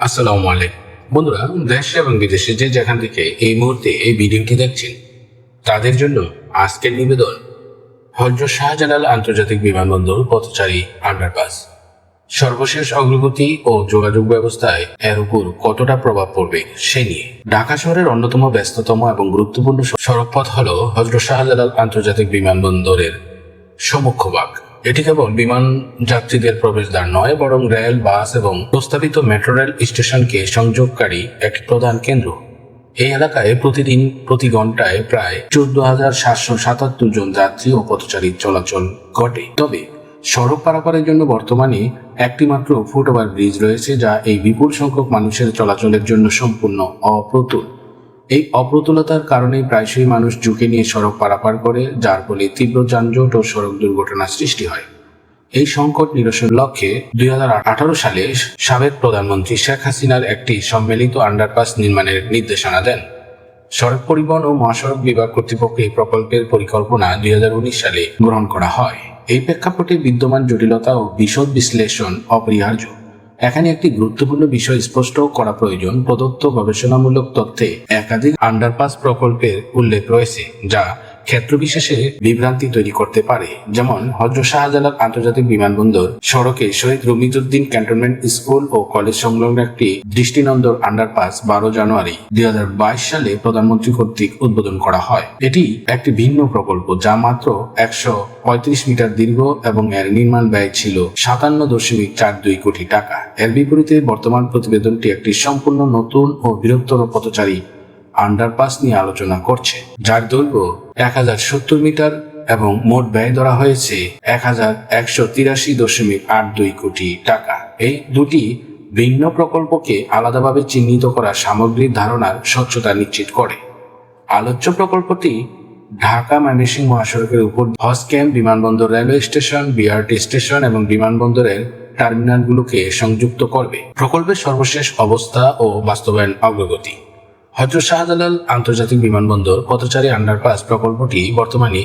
আসসালামু আলাইকুম। বন্ধুরা, দেশে এবং বিদেশে যে যেখান থেকে এই মুহূর্তে এই ভিডিওটি দেখছেন, তাদের জন্য আজকের নিবেদন, হজরত শাহজালাল আন্তর্জাতিক বিমানবন্দর পথচারী আন্ডারপাস। সর্বশেষ অগ্রগতি ও যোগাযোগ ব্যবস্থায় এর উপর কতটা প্রভাব পড়বে সে নিয়ে। ঢাকা শহরের অন্যতম ব্যস্ততম এবং গুরুত্বপূর্ণ সড়কপথ হল হজরত শাহজালাল আন্তর্জাতিক বিমানবন্দরের সমুখভাগ এটি কেবল বিমান যাত্রীদের প্রবেশদ্বার নয়, বরং রেল, বাস এবং প্রস্তাবিত মেট্রো রেল স্টেশনকে সংযোগকারী একটি প্রধান কেন্দ্র। এই এলাকায় প্রতিদিন প্রতি ঘন্টায় প্রায় চোদ্দ হাজার সাতশো সাতাত্তর জন যাত্রী ও পথচারী চলাচল ঘটে। তবে সড়ক পারাপারের জন্য বর্তমানে একটি মাত্র ফুটওভার ব্রিজ রয়েছে, যা এই বিপুল সংখ্যক মানুষের চলাচলের জন্য সম্পূর্ণ অপ্রতুল। এই অপ্রতুলতার কারণে প্রায়শই মানুষ ঝুঁকি নিয়ে সড়ক পারাপার করে, যার ফলে তীব্র যানজট ও সড়ক দুর্ঘটনার সৃষ্টি হয়। এই সংকট নিরসনের লক্ষ্যে দুই হাজার আঠারো সালে সাবেক প্রধানমন্ত্রী শেখ হাসিনার একটি সম্মিলিত আন্ডারপাস নির্মাণের নির্দেশনা দেন। সড়ক পরিবহন ও মহাসড়ক বিভাগ কর্তৃপক্ষ এই প্রকল্পের পরিকল্পনা দুই হাজার উনিশ সালে গ্রহণ করা হয়। এই প্রেক্ষাপটে বিদ্যমান জটিলতা ও বিশদ বিশ্লেষণ অপরিহার্য। এখানে একটি গুরুত্বপূর্ণ বিষয় স্পষ্ট করা প্রয়োজন, প্রদত্ত গবেষণামূলক তথ্যে একাধিক আন্ডারপাস প্রকল্পের উল্লেখ রয়েছে, যা ক্ষেত্র বিশেষে বিভ্রান্তি তৈরি করতে পারে, যেমন হজরত শাহজালাল আন্তর্জাতিক বিমানবন্দর সড়কে শহীদ রমিজুদ্দিন ক্যান্টনমেন্ট স্কুল ও কলেজ সংলগ্ন একটি দৃষ্টিনন্দন আন্ডারপাস বারো জানুয়ারি দুই সালে প্রধানমন্ত্রী কর্তৃক উদ্বোধন করা হয়। এটি একটি ভিন্ন প্রকল্প যা মাত্র একশো পঁয়ত্রিশ মিটার দীর্ঘ এবং এর নির্মাণ ব্যয় ছিল সাতান্ন দশমিক চার দুই কোটি টাকা। এর বিপরীতে বর্তমান প্রতিবেদনটি একটি সম্পূর্ণ নতুন ও বৃহত্তর পথচারী আন্ডারপাস নিয়ে আলোচনা করছে। যার দৈর্ঘ্য এক হাজার সত্তর মিটার এবং মোট ব্যয় ধরা হয়েছে এক হাজার একশো তিরাশি দশমিক আট দুই কোটি টাকা। এই দুটি ভিন্ন প্রকল্পকে আলাদাভাবে চিহ্নিত করা সামগ্রিক ধারণার স্বচ্ছতা নিশ্চিত করে। আলোচ্য প্রকল্পটি ঢাকা ময়মনসিংহ মহাসড়কের উপর হজ ক্যাম্প বিমানবন্দর রেলওয়ে স্টেশন, বিআরটি স্টেশন এবং বিমানবন্দরের টার্মিনালগুলোকে সংযুক্ত করবে। প্রকল্পের সর্বশেষ অবস্থা ও বাস্তবায়ন অগ্রগতি। হজরত শাহজালাল আন্তর্জাতিক বিমানবন্দর, পথচারী আন্ডারপাস প্রকল্পটি বর্তমানে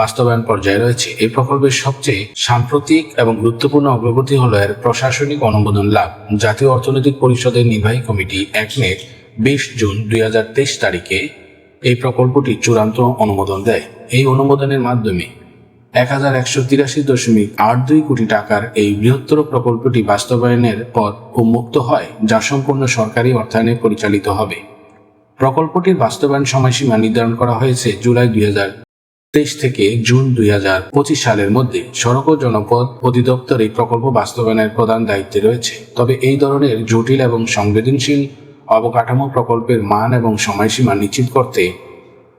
বাস্তবায়ন পর্যায়ে রয়েছে। এই প্রকল্পের সবচেয়ে সাম্প্রতিক এবং গুরুত্বপূর্ণ অগ্রগতি হল এর প্রশাসনিক অনুমোদন লাভ। জাতীয় অর্থনৈতিক পরিষদের নির্বাহী কমিটি এক মে বিশ জুন দুই হাজার তেইশ তারিখে এই প্রকল্পটি চূড়ান্ত অনুমোদন দেয়। এই অনুমোদনের মাধ্যমে এক হাজার একশো তিরাশি দশমিক আট দুই কোটি টাকার এই বৃহত্তর প্রকল্পটি বাস্তবায়নের পথ উন্মুক্ত হয়, যা সম্পূর্ণ সরকারি অর্থায়নে পরিচালিত হবে। প্রকল্পটির বাস্তবায়ন সময়সীমা নির্ধারণ করা হয়েছে জুলাই দুই তেইশ থেকে জুন দুই হাজার পঁচিশ সালের মধ্যে। সড়ক ও জনপথ অধিদপ্তর এই প্রকল্প বাস্তবায়নের প্রধান দায়িত্বে রয়েছে। তবে এই ধরনের জটিল এবং সংবেদনশীল অবকাঠামো প্রকল্পের মান এবং সময়সীমা নিশ্চিত করতে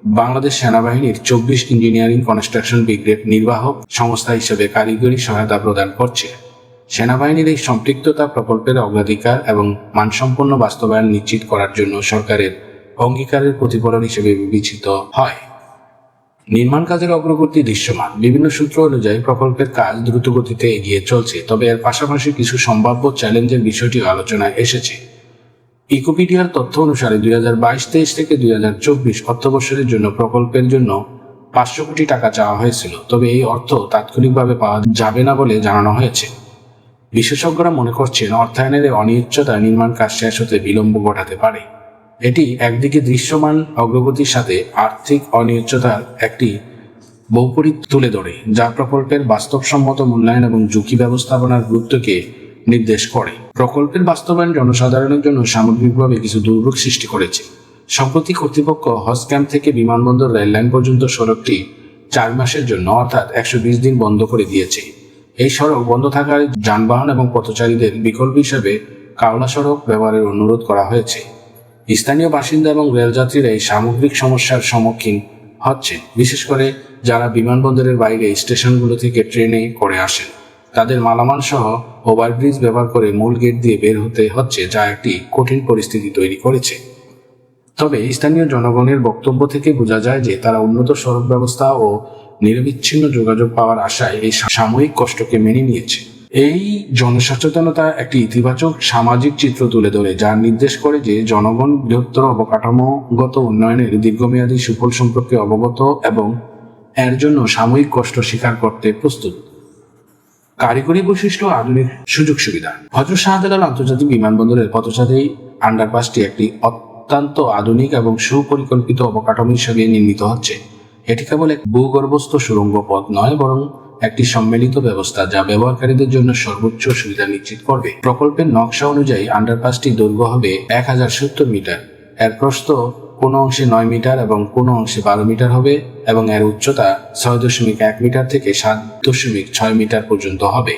বাংলাদেশ সেনাবাহিনীর চব্বিশ ইঞ্জিনিয়ারিং কনস্ট্রাকশন ব্রিগেড নির্বাহক সংস্থা হিসেবে কারিগরি সহায়তা প্রদান করছে। সেনাবাহিনীর এই সম্পৃক্ততা প্রকল্পের অগ্রাধিকার এবং মানসম্পন্ন বাস্তবায়ন নিশ্চিত করার জন্য সরকারের অঙ্গীকারের প্রতিফলন হিসেবে বিবেচিত হয়। নির্মাণ কাজের অগ্রগতি দৃশ্যমান। বিভিন্ন সূত্র অনুযায়ী প্রকল্পের কাজ দ্রুত গতিতে এগিয়ে চলছে, তবে এর পাশাপাশি কিছু সম্ভাব্য চ্যালেঞ্জের বিষয়টি আলোচনায় এসেছে। ইকোপিডিয়ার তথ্য অনুসারে দুই হাজার বাইশ, তেইশ থেকে দুই হাজার চব্বিশ অর্থবর্ষের জন্য প্রকল্পের জন্য পাঁচশো কোটি টাকা চাওয়া হয়েছিল, তবে এই অর্থ তাৎক্ষণিকভাবে পাওয়া যাবে না বলে জানানো হয়েছে। বিশেষজ্ঞরা মনে করছেন, অর্থায়নের এই অনিশ্চয়তা নির্মাণ কাজ শেষ হতে বিলম্ব ঘটাতে পারে। এটি একদিকে দৃশ্যমান অগ্রগতির সাথে আর্থিক অনিশ্চয়তার একটি বৈপরীত তুলে ধরে, যা প্রকল্পের বাস্তবসম্মত মূল্যায়ন এবং ঝুঁকি ব্যবস্থাপনার গুরুত্বকে নির্দেশ করে। প্রকল্পের বাস্তবায়ন জনসাধারণের জন্য সামগ্রিকভাবে কিছু দুর্ভোগ সৃষ্টি করেছে। সম্প্রতি কর্তৃপক্ষ হজ ক্যাম্প থেকে বিমানবন্দর রেললাইন পর্যন্ত সড়কটি চার মাসের জন্য, অর্থাৎ একশো বিশ দিন বন্ধ করে দিয়েছে। এই সড়ক বন্ধ থাকায় যানবাহন এবং পথচারীদের বিকল্প হিসেবে কাওলা সড়ক ব্যবহারের অনুরোধ করা হয়েছে। স্থানীয় বাসিন্দা এবং রেলযাত্রীরা এই সামগ্রিক সমস্যার সম্মুখীন হচ্ছে, বিশেষ করে যারা বিমানবন্দরের বাইরে স্টেশনগুলো থেকে ট্রেনে করে আসেন। তাদের মালামাল সহ ওভারব্রিজ ব্যবহার করে মূল গেট দিয়ে বের হতে হচ্ছে, যা একটি কঠিন পরিস্থিতি তৈরি করেছে। তবে স্থানীয় জনগণের বক্তব্য থেকে বোঝা যায় যে তারা উন্নত সড়ক ব্যবস্থা ও নিরবিচ্ছিন্ন যোগাযোগ পাওয়ার আশায় এই সাময়িক কষ্টকে মেনে নিয়েছে। এই জনসচেতনতা একটি ইতিবাচক সামাজিক চিত্র তুলে ধরে যা নির্দেশ করে যে জনগণ বৃহত্তর অবকাঠামোগত উন্নয়নের দীর্ঘমেয়াদী সুফল সম্পর্কে অবগত এবং এর জন্য সাময়িক কষ্ট স্বীকার করতে প্রস্তুত। কারিগরি বৈশিষ্ট্য আধুনিক সুযোগ সুবিধা। হজরত শাহজালাল আন্তর্জাতিক বিমানবন্দরের পথচারী আন্ডারপাসটি একটি অত্যন্ত আধুনিক এবং সুপরিকল্পিত অবকাঠামো হিসেবে নির্মিত হচ্ছে। এটি কেবল এক ভূগর্ভস্থ সুড়ঙ্গ পথ নয়, বরং একটি সম্মিলিত ব্যবস্থা যা ব্যবহারকারীদের জন্য সর্বোচ্চ সুবিধা নিশ্চিত করবে। প্রকল্পের নকশা অনুযায়ী আন্ডারপাসটি দৈর্ঘ্য হবে এক হাজার সত্তর মিটার। এর প্রস্থ কোনো অংশে নয় মিটার এবং কোনো অংশে বারো মিটার হবে এবং এর উচ্চতা ছয় দশমিক এক মিটার থেকে সাত দশমিক ছয় মিটার পর্যন্ত হবে।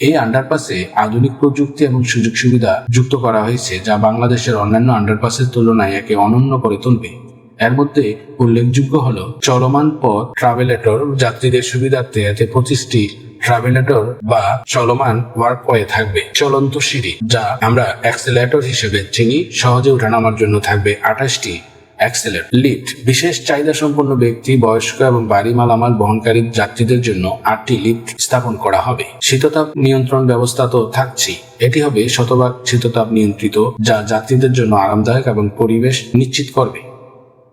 এই আন্ডারপাসে আধুনিক প্রযুক্তি এবং সুযোগ সুবিধা যুক্ত করা হয়েছে যা বাংলাদেশের অন্যান্য আন্ডারপাসের তুলনায় একে অনন্য করে তুলবে। এর মধ্যে উল্লেখযোগ্য হল, চলমান পথ ট্রাভেলেটর যাত্রীদের সুবিধার্থে এতে পঁচিশটি ট্রাভেলেটর বা চলমান ওয়ার্কওয়ে থাকবে। চলন্ত সিঁড়ি, যা আমরা অ্যাক্সেলেটর হিসেবে চিনি, সহজে ওঠানামার জন্য থাকবে আঠাশটি অ্যাক্সেলেট লিফট, বিশেষ চাহিদা সম্পন্ন ব্যক্তি, বয়স্ক এবং বাড়ি মালামাল বহনকারী যাত্রীদের জন্য আটটি লিফট স্থাপন করা হবে। শীততাপ নিয়ন্ত্রণ ব্যবস্থা তো থাকছি এটি হবে শতভাগ শীততাপ নিয়ন্ত্রিত, যা যাত্রীদের জন্য আরামদায়ক এবং পরিবেশ নিশ্চিত করবে।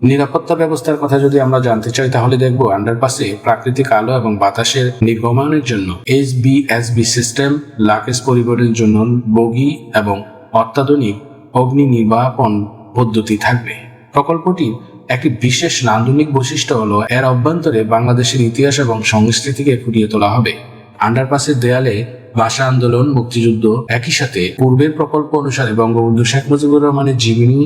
নিরাপত্তা ব্যবস্থার কথা যদি আমরা জানতে চাই, তাহলে দেখব আন্ডারপাসে প্রাকৃতিক আলো এবং বাতাসের নির্গমনের জন্য S B S B system luggage পরিবহনের জন্য বগি এবং অত্যাধুনিক অগ্নি নির্বাপন পদ্ধতি থাকবে। প্রকল্পটি একটি বিশেষ নান্দনিক বৈশিষ্ট্য হলো, এর অভ্যন্তরে বাংলাদেশের ইতিহাস এবং সংস্কৃতিকে ফুটিয়ে তোলা হবে। আন্ডারপাসের দেয়ালে ভাষা আন্দোলন, মুক্তিযুদ্ধ একই সাথে পূর্বের প্রকল্প অনুসারে বঙ্গবন্ধু শেখ মুজিবুর রহমানের জীবনী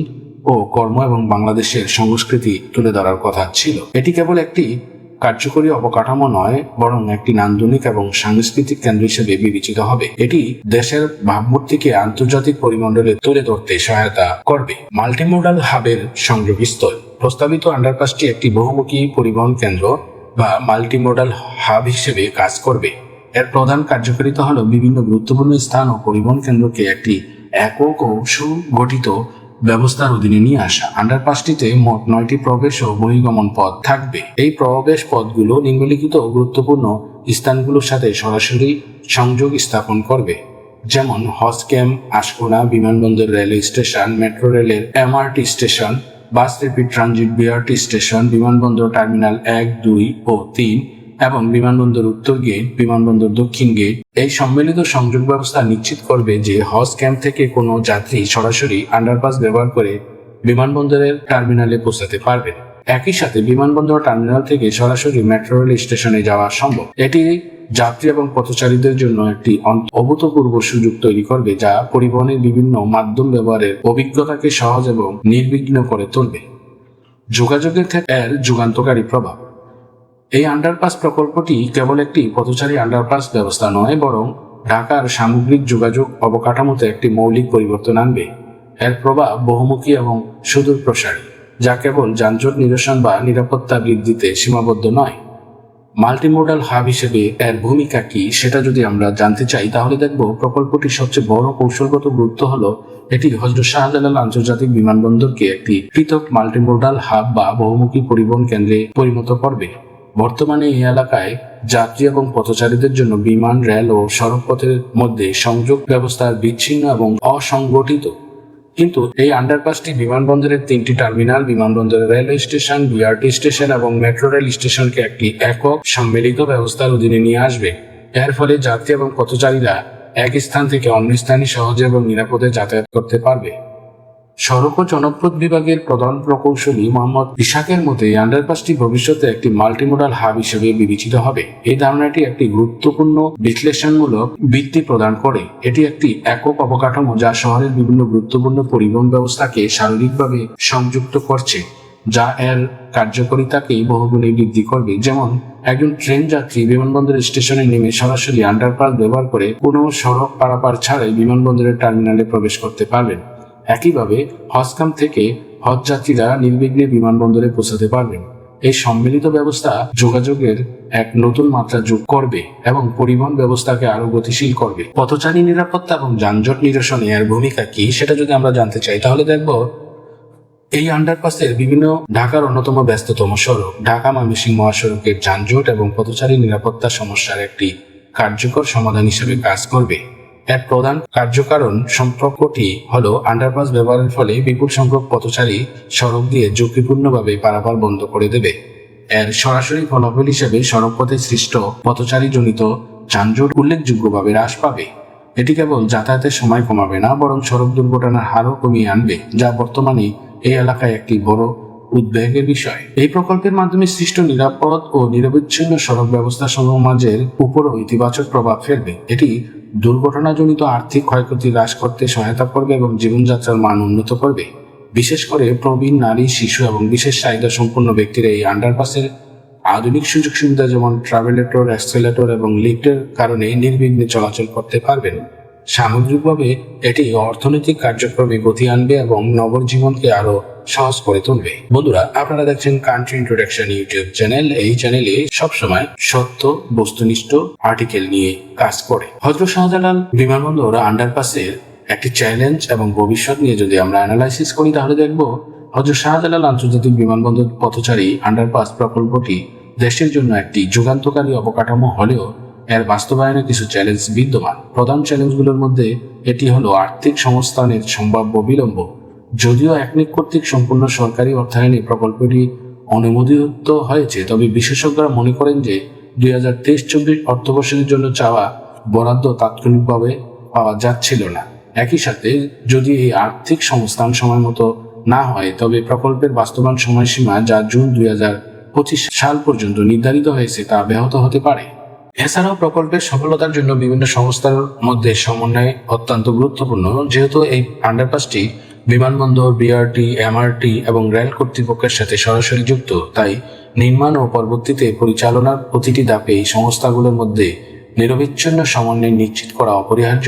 ও কর্ম এবং বাংলাদেশের সংস্কৃতি তুলে ধরার কথা ছিল। এটি কেবল একটি কার্যকরী অবকাঠামো নয়, বরং একটি নান্দনিক এবং সাংস্কৃতিক কেন্দ্র হিসেবে বিবেচিত হবে। এটি দেশের ভাবমূর্তিকে আন্তর্জাতিক পরিমণ্ডলে তুলে ধরতে সহায়তা করবে। মাল্টিমোডাল হাবের সংযোগ সংযোগস্থল। প্রস্তাবিত আন্ডারপাসটি একটি বহুমুখী পরিবহন কেন্দ্র বা মাল্টিমোডাল হাব হিসেবে কাজ করবে। এর প্রধান কার্যকারিতা হল বিভিন্ন গুরুত্বপূর্ণ স্থান ও পরিবহন কেন্দ্রকে একটি একক ও সুগঠিত ব্যবস্থার অধীনে নিয়ে আসা। আন্ডারপাসটিতে মোট নয়টি প্রবেশ ও বহির্গমন পথ থাকবে। এই প্রবেশ পথগুলো নিম্নলিখিত গুরুত্বপূর্ণ স্থানগুলোর সাথে সরাসরি সংযোগ স্থাপন করবে। যেমন হজ ক্যাম্প আশকোনা, বিমানবন্দর রেলওয়ে স্টেশন, মেট্রো রেলের MRT station, bus rapid transit BRT station, বিমানবন্দর টার্মিনাল এক, দুই ও তিন এবং বিমানবন্দর উত্তর গেট বিমানবন্দর দক্ষিণ গেট এই সম্মিলিত সংযোগ ব্যবস্থা নিশ্চিত করবে যে হজ ক্যাম্প থেকে কোনো যাত্রী সরাসরি আন্ডারপাস ব্যবহার করে বিমানবন্দরের টার্মিনালে পৌঁছাতে পারবে। একই সাথে বিমানবন্দর টার্মিনাল থেকে সরাসরি মেট্রো রেল স্টেশনে যাওয়া সম্ভব। এটি যাত্রী এবং পথচারীদের জন্য একটি অভূতপূর্ব সুযোগ তৈরি করবে যা পরিবহনের বিভিন্ন মাধ্যম ব্যবহারের অভিজ্ঞতাকে সহজ এবং নির্বিঘ্ন করে তুলবে। যোগাযোগের ক্ষেত্রে এর যুগান্তকারী প্রভাব। এই আন্ডারপাস প্রকল্পটি কেবল একটি পথচারী আন্ডারপাস ব্যবস্থা নয়, বরং ঢাকার সামগ্রিক যোগাযোগ অবকাঠামোতে একটি মৌলিক পরিবর্তন আনবে। এর প্রভাব বহুমুখী এবং সুদূর প্রসারী যা কেবল যানজট নিরসন বা নিরাপত্তা বৃদ্ধিতে সীমাবদ্ধ নয়। মাল্টিমোডাল হাব হিসেবে এর ভূমিকা কি সেটা যদি আমরা জানতে চাই, তাহলে দেখব প্রকল্পটির সবচেয়ে বড় কৌশলগত গুরুত্ব হল এটি হজরত শাহজালাল আন্তর্জাতিক বিমানবন্দরকে একটি পৃথক মাল্টিমোডাল হাব বা বহুমুখী পরিবহন কেন্দ্রে পরিণত করবে। বর্তমানে এই এলাকায় যাত্রী এবং পথচারীদের জন্য বিমান, রেল ও সড়ক পথের মধ্যে সংযোগ ব্যবস্থা বিচ্ছিন্ন এবং অসংগঠিত। কিন্তু এই আন্ডারপাসটি বিমানবন্দরের তিনটি টার্মিনাল, বিমানবন্দরের রেলওয়ে স্টেশন বিআরটি স্টেশন এবং মেট্রো রেল স্টেশনকে একটি একক সম্মিলিত ব্যবস্থার অধীনে নিয়ে আসবে। এর ফলে যাত্রী এবং পথচারীরা এক স্থান থেকে অন্য স্থানে সহজে এবং নিরাপদে যাতায়াত করতে পারবে। সড়ক ও জনপথ বিভাগের প্রধান প্রকৌশলী মোহাম্মদ ইশাকের মতে আন্ডারপাসটি ভবিষ্যতে একটি মাল্টিমোডাল হাব হিসেবে বিবেচিত হবে। এই ধারণাটি একটি গুরুত্বপূর্ণ বিশ্লেষণমূলক ভিত্তি প্রদান করে। এটি একটি একক অবকাঠামো যা শহরের বিভিন্ন গুরুত্বপূর্ণ পরিবহন ব্যবস্থাকে শারীরিকভাবে সংযুক্ত করছে, যা এর কার্যকারিতাকে বহুগুণে বৃদ্ধি করবে। যেমন, একজন ট্রেন যাত্রী বিমানবন্দর স্টেশনে নেমে সরাসরি আন্ডারপাস ব্যবহার করে কোনো সড়ক পারাপার ছাড়াই বিমানবন্দরের টার্মিনালে প্রবেশ করতে পারবেন। একইভাবে হজকাম থেকে হজ যাত্রীরা নির্বিঘ্নে বিমানবন্দরে পৌঁছাতে পারবেন। এই সম্মিলিত ব্যবস্থা যোগাযোগের এক নতুন মাত্রা যোগ করবে এবং পরিবহন ব্যবস্থাকে আরও গতিশীল করবে। পথচারী নিরাপত্তা এবং যানজট নিরসনে এর ভূমিকা কি সেটা যদি আমরা জানতে চাই, তাহলে দেখব এই আন্ডারপাসের বিভিন্ন ঢাকার অন্যতম ব্যস্ততম সড়ক। ঢাকা ময়মনসিংহ মহাসড়কের যানজট এবং পথচারী নিরাপত্তা সমস্যার একটি কার্যকর সমাধান হিসেবে কাজ করবে। এর প্রধান কার্যকারণ সম্পর্কটি হল আন্ডারপাস ব্যবহারের ফলে বিপুল সংখ্যক পথচারী সড়ক দিয়ে ঝুঁকিপূর্ণভাবে পারাপার বন্ধ করে দেবে। এর সরাসরি ফলাফল হিসেবে সড়কপথে সৃষ্ট পথচারী জনিত যানজট উল্লেখযোগ্যভাবে হ্রাস পাবে। এটি কেবল যাতায়াতের সময় কমাবে না, বরং সড়ক দুর্ঘটনার হারও কমিয়ে আনবে, যা বর্তমানে এই এলাকায় একটি বড় উদ্বেগের বিষয়। এই প্রকল্পের মাধ্যমে সৃষ্ট নিরাপদ ও নিরবিচ্ছিন্ন সড়ক ব্যবস্থা সমাজের উপরও ইতিবাচক প্রভাব ফেলবে। এটি দুর্ঘটনাজনিত আর্থিক ক্ষয়ক্ষতি হ্রাস করতে সহায়তা করবে এবং জীবনযাত্রার মান উন্নত করবে। বিশেষ করে প্রবীণ নারী, শিশু এবং বিশেষ চাহিদা সম্পন্ন ব্যক্তিরা এই আন্ডারপাসের আধুনিক সুযোগ সুবিধা যেমন ট্রাভেলেটর, অ্যাক্সেলেটর এবং লিফটের কারণে নির্বিঘ্নে চলাচল করতে পারবেন। সামগ্রিকভাবে এটি অর্থনৈতিক কার্যক্রমে গতি আনবে এবং নগর জীবনকে আরও সহজ করে তুলবে। বন্ধুরা, আপনারা দেখছেন কান্ট্রি ইন্ট্রোডাকশন ইউটিউব চ্যানেল। এই চ্যানেলে সবসময় সত্য, বস্তুনিষ্ঠ আর্টিকেল নিয়ে কাজ করে। হজরত শাহজালাল বিমানবন্দর আন্ডারপাসের একটি চ্যালেঞ্জ এবং ভবিষ্যৎ নিয়ে যদি আমরা অ্যানালাইসিস করি, তাহলে দেখব হজরত শাহজালাল আন্তর্জাতিক বিমানবন্দর পথচারী আন্ডারপাস প্রকল্পটি দেশের জন্য একটি যুগান্তকারী অবকাঠামো হলেও এর বাস্তবায়নে কিছু চ্যালেঞ্জ বিদ্যমান। প্রধান চ্যালেঞ্জগুলোর মধ্যে এটি হলো আর্থিক সংস্থানের সম্ভাব্য বিলম্ব। যদিও একনিক কর্তৃক সম্পূর্ণ সরকারি অর্থায়নে প্রকল্পটি অনুমোদিত হয়েছে, তবে বিশেষজ্ঞরা মনে করেন যে দুই হাজার তেইশ চব্বিশ অর্থবর্ষের জন্য চাওয়া বরাদ্দ তাৎক্ষণিকভাবে পাওয়া যাচ্ছিল না। একই সাথে যদি এই আর্থিক সংস্থান সময় মতো না হয়, তবে প্রকল্পের বাস্তবায়ন সময়সীমা যা জুন দুই হাজার পঁচিশ সাল পর্যন্ত নির্ধারিত হয়েছে তা ব্যাহত হতে পারে। এছাড়াও প্রকল্পের সফলতার জন্য বিভিন্ন সংস্থার মধ্যে সমন্বয় অত্যন্ত গুরুত্বপূর্ণ, যেহেতু এই আন্ডারপাসটি বিমানবন্দর বিআরটি এমআরটি এবং রেল কর্তৃপক্ষের সাথে সরাসরি যুক্ত। তাই নির্মাণ ও পরবর্তীতে পরিচালনার প্রতিটি ধাপে এই সংস্থাগুলোর মধ্যে নিরবিচ্ছিন্ন সমন্বয় নিশ্চিত করা অপরিহার্য।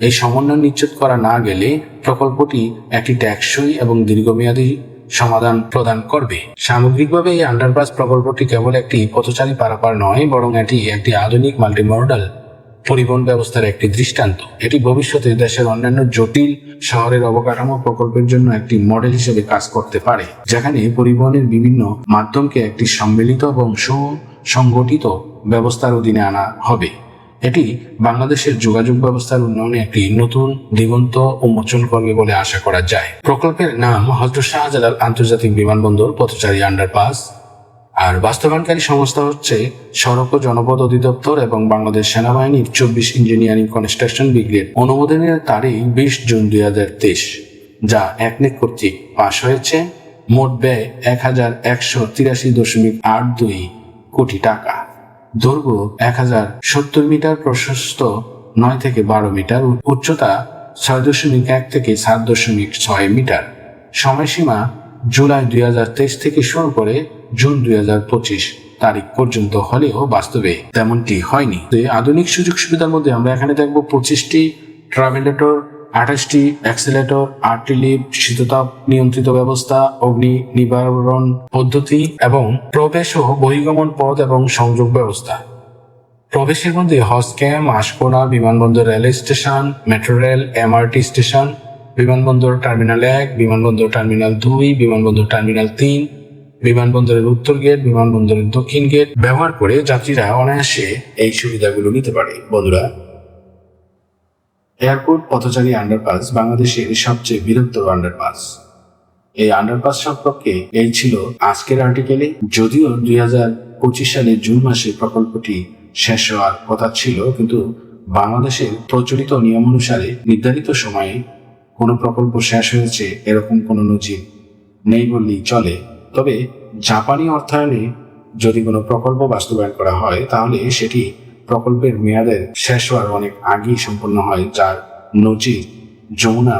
এই সমন্বয় নিশ্চিত করা না গেলে প্রকল্পটি একটি ট্যাক্সই এবং দীর্ঘমেয়াদী সমাধান প্রদান করবে। সামগ্রিকভাবে এই আন্ডারপাস প্রকল্পটি কেবল একটি পথচারী পারাপার নয়, বরং এটি একটি আধুনিক মাল্টিমডাল পরিবহন ব্যবস্থার একটি দৃষ্টান্ত। এটি ভবিষ্যতে দেশের অন্যান্য জটিল শহরের অবকাঠামো প্রকল্পের জন্য একটি মডেল হিসেবে কাজ করতে পারে, যেখানে পরিবহনের বিভিন্ন মাধ্যমকে একটি সম্মিলিত এবং সুসংগঠিত ব্যবস্থার অধীনে আনা হবে। এটি বাংলাদেশের যোগাযোগ ব্যবস্থার উন্নয়নে একটি নতুন, দিগন্ত উন্মোচন করবে বলে আশা করা যায়। প্রকল্পের নাম হজরত শাহজালাল আন্তর্জাতিক বিমানবন্দর, পথচারী আন্ডারপাস। আর বাস্তবায়নকারী সংস্থা হচ্ছে সড়ক ও জনপদ অধিদপ্তর এবং বাংলাদেশ সেনাবাহিনীর চব্বিশ ইঞ্জিনিয়ারিং কনস্ট্রাকশন ব্রিগেড। অনুমোদনের তারিখ বিশ জুন দুই হাজার তেইশ, যা একনেক কর্তৃক পাশ হয়েছে। মোট ব্যয় এক হাজার একশো তিরাশি দশমিক আট দুই কোটি টাকা। দৈর্ঘ্য এক হাজার সত্তর মিটার, প্রশস্ত নয় থেকে বারো মিটার উচ্চতা ছয় দশমিক এক থেকে সাত দশমিক ছয় মিটার। সময়সীমা জুলাই দুই হাজার তেইশ থেকে শুরু করে জুন দুই হাজার পঁচিশ তারিখ পর্যন্ত হলেও বাস্তবে তেমনটি হয়নি। আধুনিক সুযোগ সুবিধার মধ্যে আমরা এখানে দেখব পঁচিশটি ট্রাভেলেটর, আঠাশটি অ্যাক্সিলেটর, আটটি লিফট, শীততাপ নিয়ন্ত্রিত ব্যবস্থা, অগ্নি নিবারণ পদ্ধতি এবং প্রবেশ ও বহিগমন পথ এবং সংযোগ ব্যবস্থা। প্রবেশের মধ্যে হসক্যাম আশকোনা বিমানবন্দর rail station, metro rail, MRT station বিমানবন্দর টার্মিনাল এক, বিমানবন্দর টার্মিনাল দুই, বিমানবন্দর টার্মিনাল তিন, বিমানবন্দরের উত্তর গেট, বিমানবন্দরের দক্ষিণ গেট। ব্যবহার করে যাত্রীরা অনায়াসে এই সুবিধাগুলো নিতে পারে। বন্ধুরা, এয়ারপোর্ট পথচারী আন্ডারপাস বাংলাদেশের সবচেয়ে বৃহত্তর আন্ডারপাস। এই আন্ডারপাস সম্পর্কে এই ছিল আজকের আর্টিকেলে। যদিও দুই হাজার পঁচিশ সালের জুন মাসে প্রকল্পটি শেষ হওয়ার কথা ছিল, কিন্তু বাংলাদেশের প্রচলিত নিয়ম অনুসারে নির্ধারিত সময়ে কোনো প্রকল্প শেষ হয়েছে, এরকম কোনো নজির নেই বললেই চলে। তবে জাপানি অর্থায়নে যদি কোনো প্রকল্প বাস্তবায়ন করা হয়, তাহলে সেটি প্রকল্পের মেয়াদের শেষ হওয়ার অনেক আগেই সম্পন্ন হয়, যার নজির যমুনা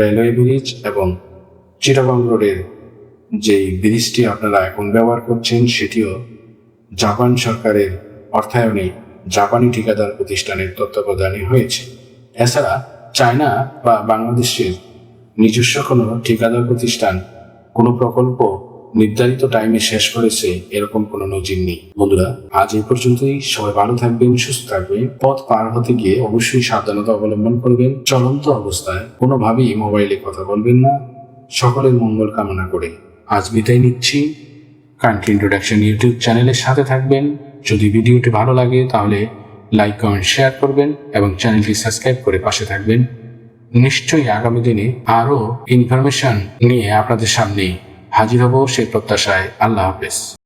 রেলওয়ে ব্রিজ এবং চিটাগং রোডের যেই ব্রিজটি আপনারা এখন ব্যবহার করছেন, সেটিও জাপান সরকারের অর্থায়নে জাপানি ঠিকাদার প্রতিষ্ঠানের তত্ত্বাবধানে হয়েছে। এছাড়া চায়না বা বাংলাদেশের নিজস্ব কোনো ঠিকাদার প্রতিষ্ঠান, কোনো প্রকল্প নির্ধারিত টাইমে শেষ করেছে, এরকম কোনো নজির নেই। বন্ধুরা, আজ এই পর্যন্তই। সবাই ভালো থাকবেন, সুস্থ থাকবেন। পথ পার হতে গিয়ে অবশ্যই সাবধানতা অবলম্বন করবেন। চলন্ত অবস্থায় কোনোভাবেই মোবাইলে কথা বলবেন না। সকলের মঙ্গল কামনা করে আজ বিদায় নিচ্ছি। কান্ট্রি ইন্ট্রোডাকশন ইউটিউব চ্যানেলের সাথে থাকবেন। যদি ভিডিওটি ভালো লাগে, তাহলে লাইক কমেন্ট শেয়ার করবেন এবং চ্যানেলটি সাবস্ক্রাইব করে পাশে থাকবেন। নিশ্চয়ই আগামী দিনে আরও ইনফরমেশন নিয়ে আপনাদের সামনে হাজির হব সেই প্রত্যাশায়। আল্লাহ হাফেজ।